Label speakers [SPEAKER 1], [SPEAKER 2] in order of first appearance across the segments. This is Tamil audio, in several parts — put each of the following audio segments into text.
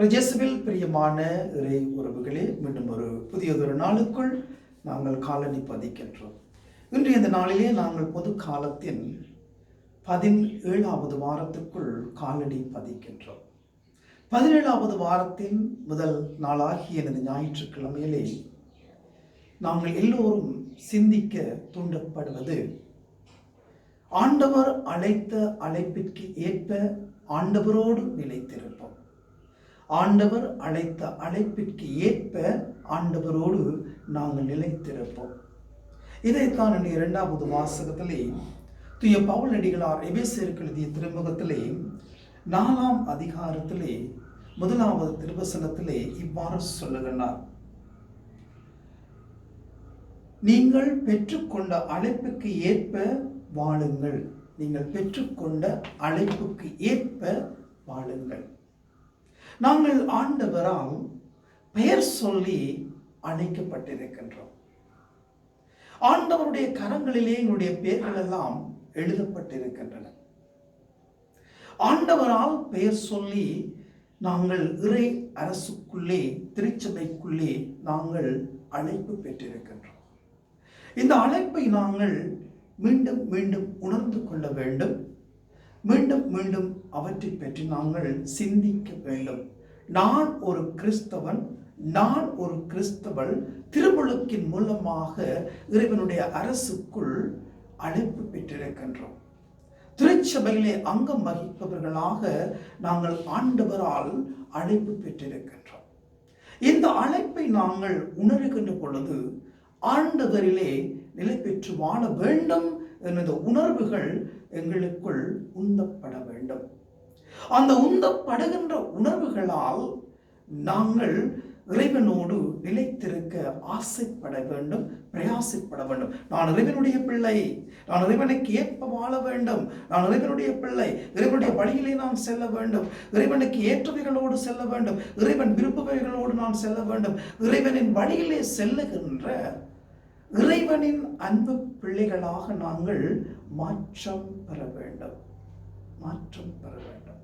[SPEAKER 1] பிரஜேசுவில் பிரியமான இறை உறவுகளே மீண்டும் ஒரு புதியதொரு நாளுக்குள் நாங்கள் காலனி பதிக்கின்றோம். இன்று இந்த நாளிலே நாங்கள் பொது காலத்தின் பதினேழாவது வாரத்துக்குள் காலடி பதிக்கின்றோம். பதினேழாவது வாரத்தின் முதல் நாளாகிய எனது ஞாயிற்றுக்கிழமையிலே நாங்கள் எல்லோரும் சிந்திக்க தூண்டப்படுவது ஆண்டவர் அழைத்த அழைப்பிற்கு ஏற்ப ஆண்டவரோடு நிலைத்திருப்போம். ஆண்டவர் அழைத்த அழைப்பிற்கு ஏற்ப ஆண்டவரோடு நாங்கள் நிலைத்திருப்போம். இதைத்தான் இந்த இரண்டாவது வாசகத்திலே துய பவுல் அடிகளார் எபேசியருக்கு எழுதிய திருமுகத்திலே நாலாம் அதிகாரத்திலே முதலாவது திருவசனத்திலே இவ்வாறு சொல்லுகிறார் நீங்கள் பெற்றுக்கொண்ட அழைப்புக்கு ஏற்ப வாழுங்கள். நீங்கள் பெற்றுக்கொண்ட அழைப்புக்கு ஏற்ப வாழுங்கள். நாங்கள் ஆண்டவரால் பெயர் சொல்லி அழைக்கப்பட்டிருக்கின்றோம் ஆண்டவருடைய கரங்களிலே எங்களுடைய பெயர்கள் எல்லாம் எழுதப்பட்டிருக்கின்றன. ஆண்டவரால் பெயர் சொல்லி நாங்கள் இறை அரசுக்குள்ளே திருச்சபைக்குள்ளே நாங்கள் அழைப்பு பெற்றிருக்கின்றோம். இந்த அழைப்பை நாங்கள் மீண்டும் மீண்டும் உணர்ந்து கொள்ள வேண்டும். மீண்டும் மீண்டும் அவற்றை பற்றி நாங்கள் சிந்திக்க வேண்டும். நான் ஒரு கிறிஸ்தவன் நான் ஒரு கிறிஸ்தவள் திருமுழுக்கின் மூலமாக இறைவனுடைய அரசுக்குள் அழைப்பு பெற்றிருக்கின்றோம். திருச்சபையிலே அங்கம் வகிப்பவர்களாக நாங்கள் ஆண்டவரால் அழைப்பு பெற்றிருக்கின்றோம். இந்த அழைப்பை நாங்கள் உணர்கின்ற பொழுது ஆண்டவரிலே நிலை பெற்று வாழ வேண்டும் எனது உணர்வுகள் எங்களுக்குள் உந்தப்பட வேண்டும். அந்த உந்தப்படுகின்ற உணர்வுகளால் நாங்கள் இறைவனோடு நிலைத்திருக்க ஆசைப்பட வேண்டும் பிரயாசப்பட வேண்டும். நான் இறைவனுடைய பிள்ளை நான் இறைவனுக்கு ஏற்ப வாழ வேண்டும். நான் இறைவனுடைய பிள்ளை இறைவனுடைய வழியிலே நான் செல்ல வேண்டும். இறைவனுக்கு ஏற்றவைகளோடு செல்ல வேண்டும். இறைவன் விருப்பவைகளோடு நான் செல்ல வேண்டும். இறைவனின் வழியிலே செல்லுகின்ற இறைவனின் அன்பு பிள்ளைகளாக நாங்கள் மாற்றம் பெற வேண்டும். மாற்றம் பெற வேண்டும்.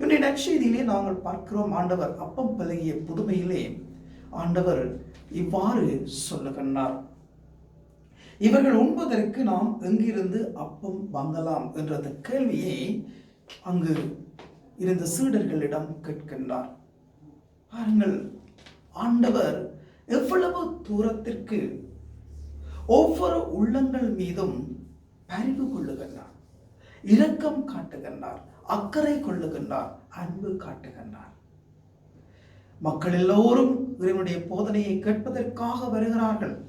[SPEAKER 1] இன்றைய நற்செய்தியிலே நாங்கள் பார்க்கிறோம் ஆண்டவர் அப்பம் பழகிய புதுமையிலே ஆண்டவர் இவ்வாறு சொல்லுகின்றார். இவர்கள் உண்பதற்கு நாம் எங்கிருந்து அப்பம் வாங்கலாம்? என்ற அந்த கேள்வியை அங்கு இருந்த சீடர்களிடம் கேட்கின்றார். பாருங்கள் ஆண்டவர் எவ்வளவு தூரத்திற்கு ஒவ்வொரு உள்ளங்கள் மீதும் பரிவு கொள்ளுகின்றார் இரக்கம் காட்டுகின்றார் அக்கறை கொள்ளுகின்றார் அன்பு காட்டுகின்றார். மக்கள் எல்லோரும் இறைவனுடைய போதனையை கேட்பதற்காக வருகிறார்கள்.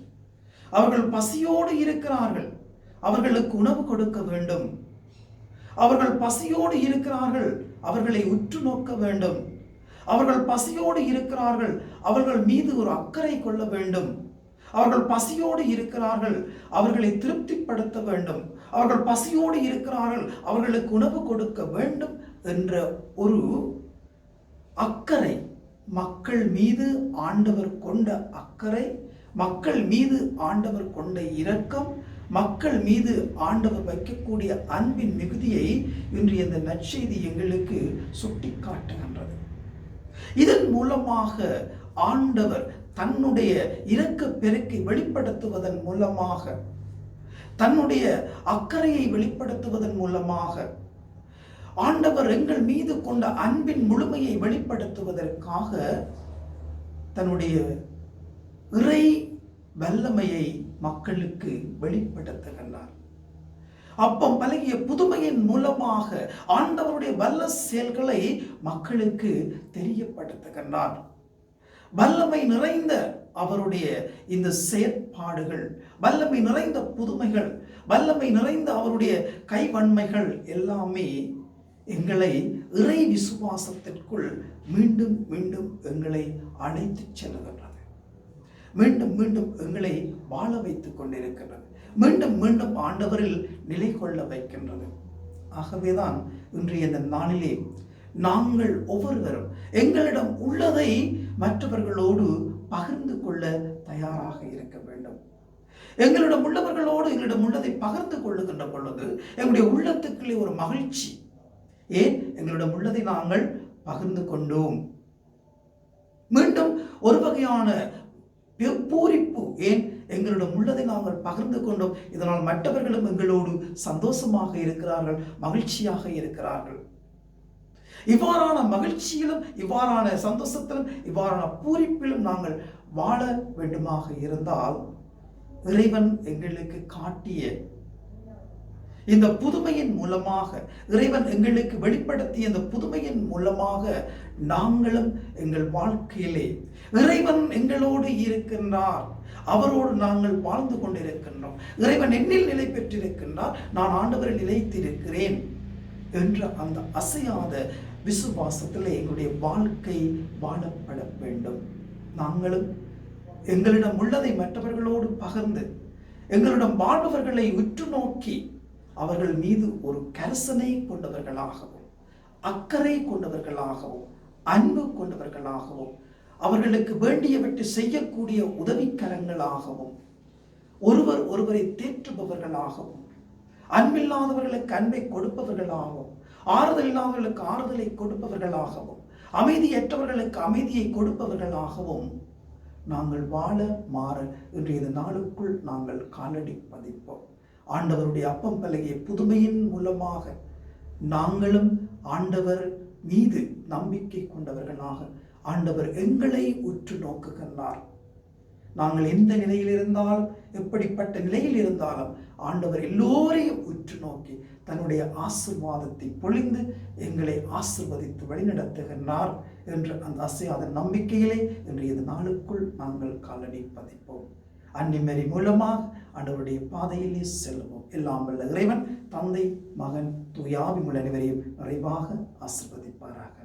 [SPEAKER 1] அவர்கள் பசியோடு இருக்கிறார்கள். அவர்களுக்கு உணவு கொடுக்க வேண்டும். அவர்கள் பசியோடு இருக்கிறார்கள். அவர்களை உற்று நோக்க வேண்டும். அவர்கள் பசியோடு இருக்கிறார்கள். அவர்கள் மீது ஒரு அக்கறை கொள்ள வேண்டும். அவர்கள் பசியோடு இருக்கிறார்கள். அவர்களை திருப்திப்படுத்த வேண்டும். அவர்கள் பசியோடு இருக்கிறார்கள். அவர்களுக்கு உணவு கொடுக்க வேண்டும் என்ற ஒரு அக்கறை மக்கள் மீது ஆண்டவர் கொண்ட அக்கறை மக்கள் மீது ஆண்டவர் கொண்ட இரக்கம் மக்கள் மீது ஆண்டவர் வைக்கக்கூடிய அன்பின் மிகுதியை இன்று இந்த நற்செய்தி எங்களுக்கு சுட்டி காட்டுகின்றது இதன் மூலமாக ஆண்டவர் தன்னுடைய இறக்க பெருக்கை வெளிப்படுத்துவதன் மூலமாக தன்னுடைய அக்கறையை வெளிப்படுத்துவதன் மூலமாக ஆண்டவர் எங்கள் மீது கொண்ட அன்பின் முழுமையை வெளிப்படுத்துவதற்காக தன்னுடைய இறை வல்லமையை மக்களுக்கு வெளிப்படுத்துகின்றார். அப்பம் பழகிய புதுமையின் மூலமாக ஆண்டவருடைய வல்ல செயல்களை மக்களுக்கு தெரியப்படுத்துகின்றார் வல்லமை நிறைந்த அவருடைய இந்த செயற்பாடுகள் வல்லமை நிறைந்த புதுமைகள் வல்லமை நிறைந்த அவருடைய கைவன்மைகள் எல்லாமே எங்களை இறை விசுவாசத்திற்குள் மீண்டும் மீண்டும் எங்களை அழைத்து செல்கின்றன மீண்டும் மீண்டும் எங்களை வாழ வைத்துக் கொண்டிருக்கின்றது. மீண்டும் மீண்டும் ஆண்டவரில் நிலை கொள்ள வைக்கின்றது. ஆகவேதான் இன்றைய இந்த நாளிலே நாங்கள் ஒவ்வொருவரும் எங்களிடம் உள்ளதை மற்றவர்களோடு பகிர்ந்து கொள்ள தயாராக இருக்க வேண்டும். எங்களிடம் உள்ளவர்களோடு எங்களிடம் உள்ளதை பகிர்ந்து கொள்ளுகின்ற பொழுது எங்களுடைய உள்ளத்துக்குள்ளே ஒரு மகிழ்ச்சி. ஏன்? எங்களிடம் உள்ளதை நாங்கள் பகிர்ந்து கொண்டோம். மீண்டும் ஒரு வகையான பூரிப்பு ஏன்? எங்களிடம் உள்ளதை நாங்கள் பகிர்ந்து கொண்டோம். இதனால் மற்றவர்களும் எங்களோடு சந்தோஷமாக இருக்கிறார்கள் மகிழ்ச்சியாக இருக்கிறார்கள். இவ்வாறான மகிழ்ச்சியிலும் இவ்வாறான சந்தோஷத்திலும் இவ்வாறான பூரிப்பிலும் நாங்கள் வாழ வேண்டுமாக இருந்தால் இறைவன் எங்களுக்கு காட்டிய இந்த புதுமையின் மூலமாக இறைவன் எங்களுக்கு வெளிப்படுத்திய இந்த புதுமையின் மூலமாக நாங்களும் எங்கள் வாழ்க்கையிலே இறைவன் எங்களோடு இருக்கின்றார். அவரோடு நாங்கள் வாழ்ந்து கொண்டிருக்கின்றோம். இறைவன் என்னில் நிலை பெற்றிருக்கின்றார். நான் ஆண்டவரில் நிலைத்திருக்கிறேன் என்ற அந்த அசையாத விசுவாசத்தில் எங்களுடைய வாழ்க்கை வாழப்பட வேண்டும். நாங்களும் எங்களிடம் உள்ளதை மற்றவர்களோடு பகிர்ந்து எங்களிடம் வாழ்பவர்களை உற்று நோக்கி அவர்கள் மீது ஒரு கரசனை கொண்டவர்களாகவும் அக்கறை கொண்டவர்களாகவும் அன்பு கொண்டவர்களாகவும் அவர்களுக்கு வேண்டியவற்றை செய்யக்கூடிய உதவிக்கரங்களாகவும் ஒருவர் ஒருவரை தேற்றுபவர்களாகவும் அன்பில்லாதவர்களுக்கு அன்பை கொடுப்பவர்களாகவும் ஆறுதல் இல்லாதவர்களுக்கு ஆறுதலை கொடுப்பவர்களாகவும் அமைதியற்றவர்களுக்கு அமைதியை கொடுப்பவர்களாகவும் நாங்கள் வாழ மாற இன்றைய நாளுக்குள் நாங்கள் காலடி பதிப்போம். ஆண்டவருடைய அப்பம் பலகிய புதுமையின் மூலமாக நாங்களும் ஆண்டவர் மீது நம்பிக்கை கொண்டவர்களாக ஆண்டவர் எங்களை உற்று நோக்குகின்றார். நாங்கள் எந்த நிலையில் இருந்தாலும் எப்படிப்பட்ட நிலையில் இருந்தாலும் ஆண்டவர் எல்லோரையும் உற்று நோக்கி தன்னுடைய ஆசிர்வாதத்தை பொழிந்து எங்களை ஆசிர்வதித்து வழிநடத்துகின்றார் என்ற அந்த அசையாத நம்பிக்கையிலே இன்றைய நாளுக்குள் நாங்கள் காலடி பதிப்போம். அன்னிமரி மூலமாக ஆண்டவருடைய பாதையிலே செல்வோம் எல்லாம் வல்ல இறைவன் தந்தை மகன் தூயாவி முள் அனைவரையும் நிறைவாக ஆசிர்வதிப்பாராக.